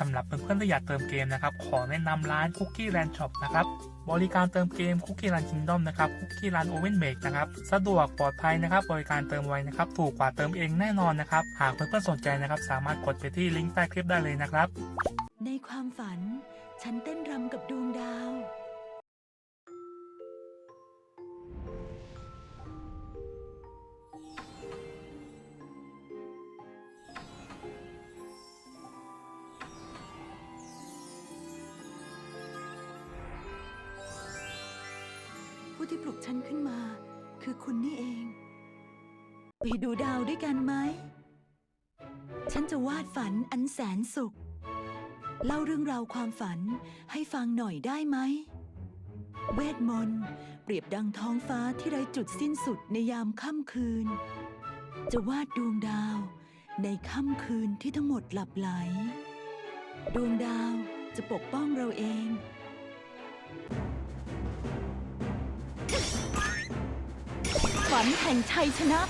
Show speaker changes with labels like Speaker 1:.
Speaker 1: สำหรับเพื่อนๆที่อยากเติมเกมนะครับ ขอแนะนำร้านคุกกี้แลนด์ช็อปนะครับ บริการเติมเกมคุกกี้แลนด์คิงดอมนะครับ คุกกี้แลนด์โอเว่นเบกนะครับ สะดวกปลอดภัยนะครับ บริการเติมไวนะครับ ถูกกว่าเติมเองแน่นอนนะครับ หากเพื่อนๆสนใจนะครับ สามารถกดไปที่ลิงก์ใต้คลิปได้เลยนะครับ
Speaker 2: ในความฝัน ฉันเต้นรำกับดวงดาว ผู้ที่ปลุกฉันขึ้นมา คือคุณนี่เอง ไปดูดาวด้วยกันไหม ฉันจะวาดฝันอันแสนสุข เล่าเรื่องราวความฝันให้ฟังหน่อยได้ไหม เวทมนต์เปรียบดังท้องฟ้าที่ไร้จุดสิ้นสุดในยามค่ำคืน จะวาดดวงดาว ในค่ำคืนที่ทั้งหมดหลับไหล ดวงดาวจะปกป้องเราเอง ฝันแห่งชัยชนะ